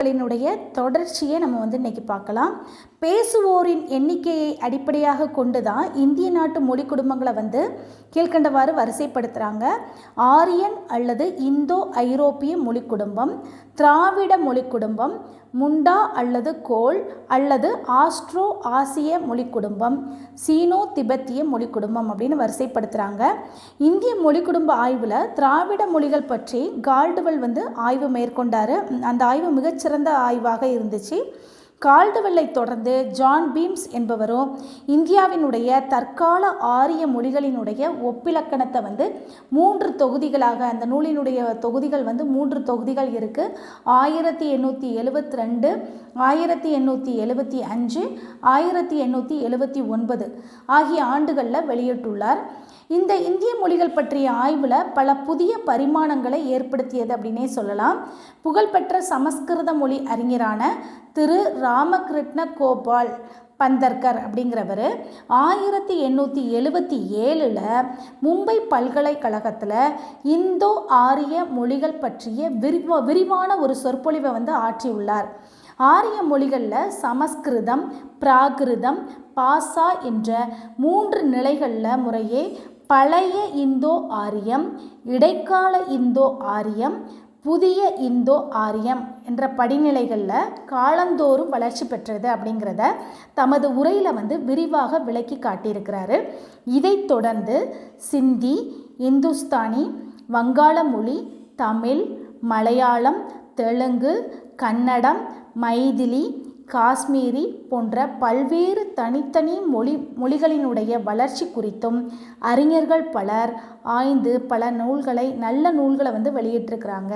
களினுடைய தொடர்ச்சியை நம்ம வந்து இன்னைக்கு பார்க்கலாம். பேசுவோரின் எண்ணிக்கையை அடிப்படையாக கொண்டு தான் இந்திய நாட்டு மொழி குடும்பங்களை வந்து கீழ்கண்டவாறு வரிசைப்படுத்துகிறாங்க ஆரியன் அல்லது இந்தோ ஐரோப்பிய மொழி குடும்பம் திராவிட மொழி குடும்பம் முண்டா அல்லது கோல் அல்லது ஆஸ்ட்ரோ ஆசிய மொழி குடும்பம் சீனோ திபெத்திய மொழி குடும்பம் அப்படின்னு வரிசைப்படுத்துகிறாங்க இந்திய மொழி குடும்ப ஆய்வில் திராவிட மொழிகள் பற்றி கால்டுவெல் வந்து ஆய்வு மேற்கொண்டார். அந்த ஆய்வு மிகச்சிறந்த ஆய்வாக இருந்துச்சு. கால்டுவெல்லை தொடர்ந்து ஜான் பீம்ஸ் என்பவரும் இந்தியாவினுடைய தற்கால ஆரிய மொழிகளினுடைய ஒப்பிலக்கணத்தை வந்து மூன்று தொகுதிகளாக அந்த நூலினுடைய தொகுதிகள் வந்து மூன்று தொகுதிகள் இருக்குது ஆயிரத்தி எண்ணூற்றி எழுபத்தி ரெண்டு ஆயிரத்தி எண்ணூற்றி எழுபத்தி அஞ்சு ஆயிரத்தி எண்ணூற்றி எழுபத்தி ஒன்பது ஆகிய ஆண்டுகளில் வெளியிட்டுள்ளார். இந்த இந்திய மொழிகள் பற்றிய ஆய்வில் பல புதிய பரிமாணங்களை ஏற்படுத்தியது அப்படின்னே சொல்லலாம். புகழ்பெற்ற சமஸ்கிருத மொழி அறிஞரான திரு ராமகிருஷ்ண கோபால் பந்தர்கர் அப்படிங்கிறவர் ஆயிரத்தி எண்ணூற்றி எழுபத்தி ஏழில் மும்பை பல்கலைக்கழகத்தில் இந்தோ ஆரிய மொழிகள் பற்றிய விரிவா விரிவான ஒரு சொற்பொழிவை வந்து ஆற்றியுள்ளார். ஆரிய மொழிகளில் சமஸ்கிருதம் பிராகிருதம் பாசா என்ற மூன்று நிலைகளில் முறையே பழைய இந்தோ ஆரியம் இடைக்கால இந்தோ ஆரியம் புதிய இந்தோ ஆரியம் என்ற படிநிலைகளில் காலந்தோறும் வளர்ச்சி பெற்றது அப்படிங்கிறத தமது உரையில் வந்து விரிவாக விளக்கி காட்டியிருக்கிறாரு. இதைத் தொடர்ந்து சிந்தி இந்துஸ்தானி வங்காள மொழி தமிழ் மலையாளம் தெலுங்கு கன்னடம் மைதிலி காஷ்மீரி போன்ற பல்வேறு தனித்தனி மொழி மொழிகளினுடைய வளர்ச்சி குறித்தும் அறிஞர்கள் பலர் ஆய்ந்து பல நூல்களை நல்ல நூல்களை வந்து வெளியிட்டிருக்கிறாங்க.